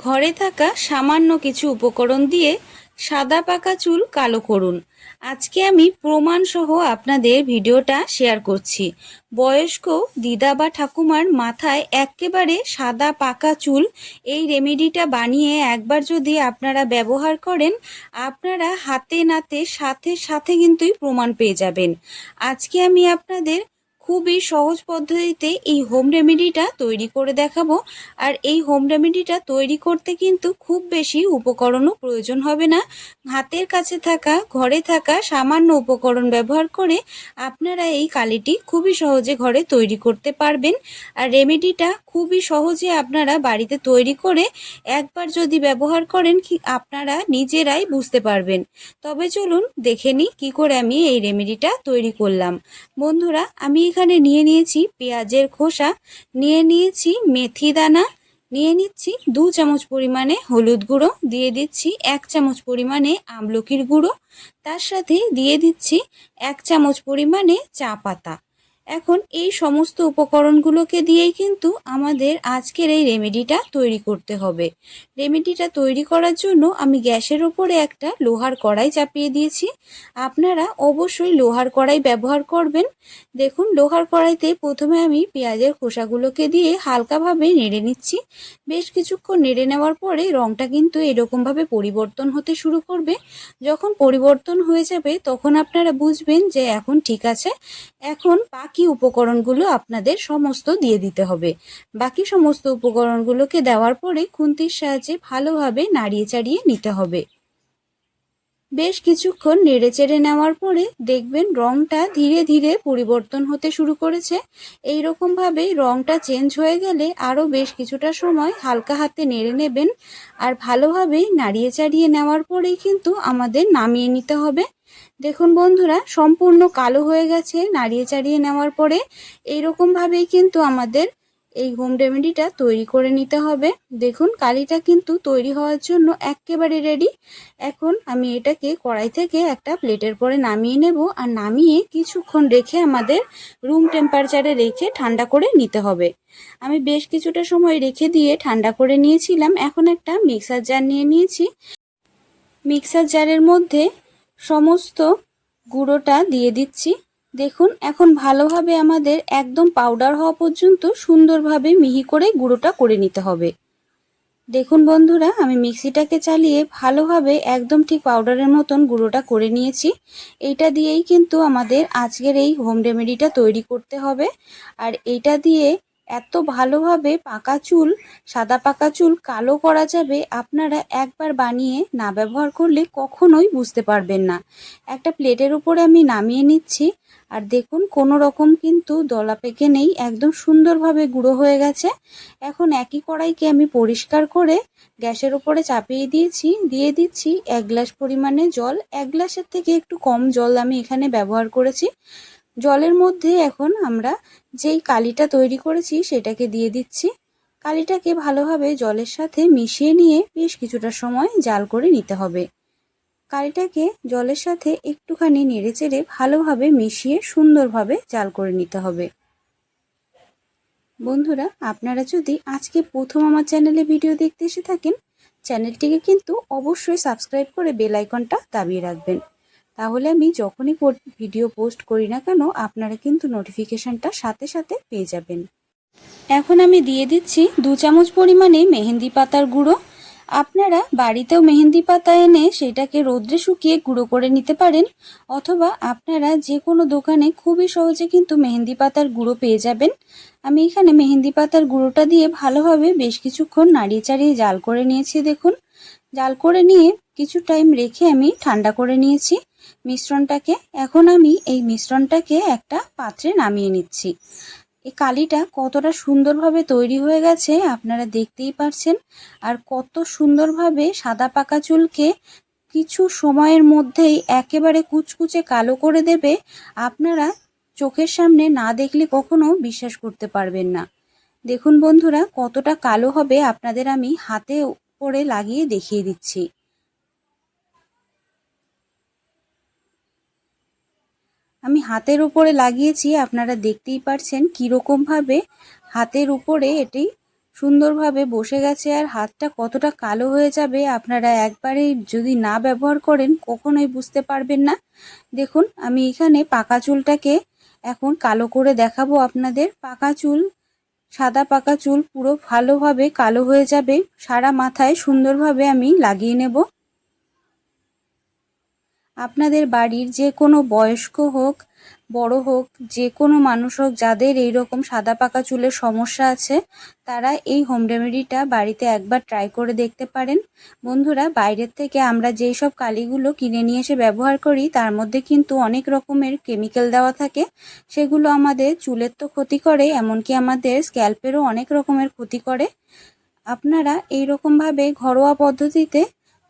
ঘরে থাকা সামান্য কিছু উপকরণ দিয়ে সাদা পাকা চুল কালো করুন। আজকে আমি প্রমাণ সহ আপনাদের ভিডিওটা শেয়ার করছি। বয়স্ক দিদা বা ঠাকুমার মাথায় একেবারে সাদা পাকা চুল এই রেমেডিটা বানিয়ে একবার যদি আপনারা ব্যবহার করেন, আপনারা হাতে নাতে সাথে সাথে কিন্তুই প্রমাণ পেয়ে যাবেন। আজকে আমি আপনাদের খুবই সহজ পদ্ধতিতে এই হোম রেমেডিটা তৈরি করে দেখাবো। আর এই হোম রেমেডিটা তৈরি করতে কিন্তু খুব বেশি উপকরণও প্রয়োজন হবে না। হাতের কাছে থাকা, ঘরে থাকা সামান্য উপকরণ ব্যবহার করে আপনারা এই কালিটি খুবই সহজে ঘরে তৈরি করতে পারবেন। আর রেমেডিটা খুবই সহজে আপনারা বাড়িতে তৈরি করে একবার যদি ব্যবহার করেন, কি আপনারা নিজেরাই বুঝতে পারবেন। তবে চলুন দেখে নিই কী করে আমি এই রেমেডিটা তৈরি করলাম। বন্ধুরা, আমি এখানে নিয়ে নিয়েছি পেঁয়াজের খোসা, নিয়ে নিয়েছি মেথি দানা, নিয়ে নিচ্ছি দু চামচ পরিমাণে হলুদ গুঁড়ো, দিয়ে দিচ্ছি এক চামচ পরিমাণে আমলকির গুঁড়ো, তার সাথে দিয়ে দিচ্ছি এক চামচ পরিমাণে চা পাতা। এখন এই সমস্ত উপকরণগুলোকে দিয়েই কিন্তু আমাদের আজকের এই রেমেডিটা তৈরি করতে হবে। রেমেডিটা তৈরি করার জন্য আমি গ্যাসের ওপরে একটা লোহার কড়াই চাপিয়ে দিয়েছি। আপনারা অবশ্যই লোহার কড়াই ব্যবহার করবেন। দেখুন, লোহার কড়াইতে প্রথমে আমি পেঁয়াজের খোসাগুলোকে দিয়ে হালকাভাবে নেড়ে নিচ্ছি। বেশ কিছুক্ষণ নেড়ে নেওয়ার পরে রঙটা কিন্তু এরকমভাবে পরিবর্তন হতে শুরু করবে। যখন পরিবর্তন হয়ে যাবে, তখন আপনারা বুঝবেন যে এখন ঠিক আছে। এখন বাকি উপকরণগুলো আপনাদের সমস্ত দিয়ে দিতে হবে। বাকি সমস্ত উপকরণগুলোকে দেওয়ার পরে খুন্তির সাহায্যে ভালোভাবে নাড়িয়ে চাড়িয়ে নিতে হবে। বেশ কিছুক্ষণ নেড়ে চেড়ে নেওয়ার পরে দেখবেন রংটা ধীরে ধীরে পরিবর্তন হতে শুরু করেছে। এই রকমভাবে রংটা চেঞ্জ হয়ে গেলে আরও বেশ কিছুটা সময় হালকা হাতে নেড়ে নেবেন আর ভালোভাবে নাড়িয়ে চাড়িয়ে নেওয়ার পরেই কিন্তু আমাদের নামিয়ে নিতে হবে। দেখুন বন্ধুরা, সম্পূর্ণ কালো হয়ে গেছে, নাড়িয়ে চাড়িয়ে নেওয়ার পরে এইরকমভাবেই কিন্তু আমাদের এই হোম রেমেডিটা তৈরি করে নিতে হবে। দেখুন, কালিটা কিন্তু তৈরি হওয়ার জন্য একেবারে রেডি এখন আমি এটাকে কড়াই থেকে একটা প্লেটের পরে নামিয়ে নেব আর নামিয়ে কিছুক্ষণ রেখে আমাদের রুম টেম্পারেচারে রেখে ঠান্ডা করে নিতে হবে। আমি বেশ কিছুটা সময় রেখে দিয়ে ঠান্ডা করে নিয়েছিলাম। এখন একটা মিক্সার জার নিয়ে নিয়েছি। মিক্সার জারের মধ্যে সমস্ত গুঁড়োটা দিয়ে দিচ্ছি। দেখুন, এখন ভালোভাবে আমাদের একদম পাউডার হওয়া পর্যন্ত সুন্দরভাবে মিহি করে গুঁড়োটা করে নিতে হবে। দেখুন বন্ধুরা, আমি মিক্সিটাকে চালিয়ে ভালোভাবে একদম ঠিক পাউডারের মতন গুঁড়োটা করে নিয়েছি। এইটা দিয়েই কিন্তু আমাদের আজকের এই হোম রেমেডিটা তৈরি করতে হবে। আর এইটা দিয়ে এত ভালোভাবে পাকা চুল, সাদা পাকা চুল, কালো করা যাবে আপনারা একবার বানিয়ে না ব্যবহার করলে কখনোই বুঝতে পারবেন না। একটা প্লেটের উপরে আমি নামিয়ে নিচ্ছি, আর দেখুন কোনো রকম কিন্তু দলা পেকে নেই, একদম সুন্দরভাবে গুঁড়ো হয়ে গেছে। এখন একই কড়াইকে আমি পরিষ্কার করে গ্যাসের উপরে চাপিয়ে দিয়েছি, দিয়ে দিচ্ছি এক গ্লাস পরিমাণে জল। এক গ্লাসের থেকে একটু কম জল আমি এখানে ব্যবহার করেছি। জলের মধ্যে এখন আমরা যেই কালিটা তৈরি করেছি সেটাকে দিয়ে দিচ্ছি। কালিটাকে ভালোভাবে জলের সাথে মিশিয়ে নিয়ে বেশ কিছুটা সময় জাল করে নিতে হবে। কালিটাকে জলের সাথে একটুখানি নেড়েচেড়ে ভালোভাবে মিশিয়ে সুন্দরভাবে জাল করে নিতে হবে। বন্ধুরা, আপনারা যদি আজকে প্রথম আমার চ্যানেলে ভিডিও দেখতে এসে থাকেন, চ্যানেলটিকে কিন্তু অবশ্যই সাবস্ক্রাইব করে বেল আইকনটা দাবিয়ে রাখবেন। তাহলে আমি যখনই ভিডিও পোস্ট করি না কেন, আপনারা কিন্তু নোটিফিকেশানটা সাথে সাথে পেয়ে যাবেন। এখন আমি দিয়ে দিচ্ছি দু চামচ পরিমাণে মেহেন্দি পাতার গুঁড়ো। আপনারা বাড়িতেও মেহেন্দি পাতা এনে সেটাকে রোদ্রে শুকিয়ে গুঁড়ো করে নিতে পারেন, অথবা আপনারা যে কোনো দোকানে খুবই সহজে কিন্তু মেহেন্দি পাতার গুঁড়ো পেয়ে যাবেন। আমি এখানে মেহেন্দি পাতার গুঁড়োটা দিয়ে ভালোভাবে বেশ কিছুক্ষণ নাড়িয়ে চাড়িয়ে জাল করে নিয়েছি, দেখুন। জাল করে নিয়ে কিছু টাইম রেখে আমি ঠান্ডা করে নিয়েছি। মিশ্রণটাকে এখন আমি এই মিশ্রণটাকে একটা পাত্রে নামিয়ে নিচ্ছি। এই কালিটা কতটা সুন্দরভাবে তৈরি হয়ে গেছে আপনারা দেখতেই পারছেন। আর কত সুন্দরভাবে সাদা পাকা চুলকে কিছু সময়ের মধ্যেই একেবারে কুচকুচে কালো করে দেবে, আপনারা চোখের সামনে না দেখলে কখনো বিশ্বাস করতে পারবেন না। দেখুন বন্ধুরা, কতটা কালো হবে আপনাদের আমি হাতে করে লাগিয়ে দেখিয়ে দিচ্ছি। আমি হাতের উপরে লাগিয়েছি, আপনারা দেখতেই পারছেন কীরকমভাবে হাতের উপরে এটি সুন্দরভাবে বসে গেছে আর হাতটা কতটা কালো হয়ে যাবে আপনারা একবারেই যদি না ব্যবহার করেন কখনোই বুঝতে পারবেন না। দেখুন, আমি এখানে পাকা চুলটাকে এখন কালো করে দেখাবো আপনাদের। পাকা চুল, সাদা পাকা চুল পুরো ভালোভাবে কালো হয়ে যাবে। সারা মাথায় সুন্দরভাবে আমি লাগিয়ে নেব। আপনাদের বাড়ির যে কোনো বয়স্ক হোক, বড় হোক, যে কোনো মানুষ হোক, যাদের এই রকম সাদা পাকা চুলের সমস্যা আছে, তারা এই হোম রেমেডিটা বাড়িতে একবার ট্রাই করে দেখতে পারেন। বন্ধুরা, বাইরের থেকে আমরা যেই সব কালিগুলো কিনে নিয়ে এসে ব্যবহার করি, তার মধ্যে কিন্তু অনেক রকমের কেমিক্যাল দেওয়া থাকে। সেগুলো আমাদের চুলের তো ক্ষতি করে, এমনকি আমাদের স্ক্যাল্পেরও অনেক রকমের ক্ষতি করে। আপনারা এই রকমভাবে ঘরোয়া পদ্ধতিতে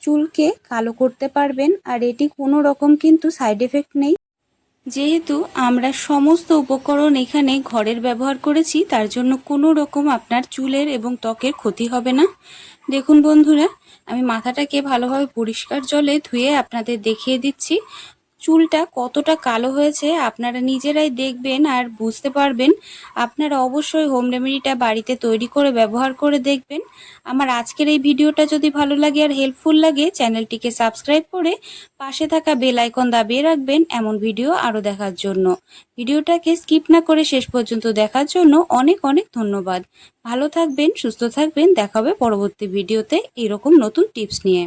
চুলকে কালো করতে পারবেন, আর এটি কোনো রকম কিন্তু সাইড এফেক্ট নেই। যেহেতু আমরা সমস্ত উপকরণ এখানে ঘরের ব্যবহার করেছি, তার জন্য কোনো রকম আপনার চুলের এবং ত্বকের ক্ষতি হবে না। দেখুন বন্ধুরা, আমি মাথাটাকে ভালোভাবে পরিষ্কার জলে ধুয়ে আপনাদের দেখিয়ে দিচ্ছি। চুলটা কতটা কালো হয়েছে আপনারা নিজেরাই দেখবেন আর বুঝতে পারবেন। আপনারা অবশ্যই হোম রেমেডিটা বাড়িতে তৈরি করে ব্যবহার করে দেখবেন। আমার আজকের এই ভিডিওটা যদি ভালো লাগে আর হেল্পফুল লাগে, চ্যানেলটিকে সাবস্ক্রাইব করে পাশে থাকা বেল আইকন দাবিয়ে রাখবেন এমন ভিডিও আরও দেখার জন্য। ভিডিওটাকে স্কিপ না করে শেষ পর্যন্ত দেখার জন্য অনেক অনেক ধন্যবাদ। ভালো থাকবেন, সুস্থ থাকবেন, দেখা হবে পরবর্তী ভিডিওতে এরকম নতুন টিপস নিয়ে।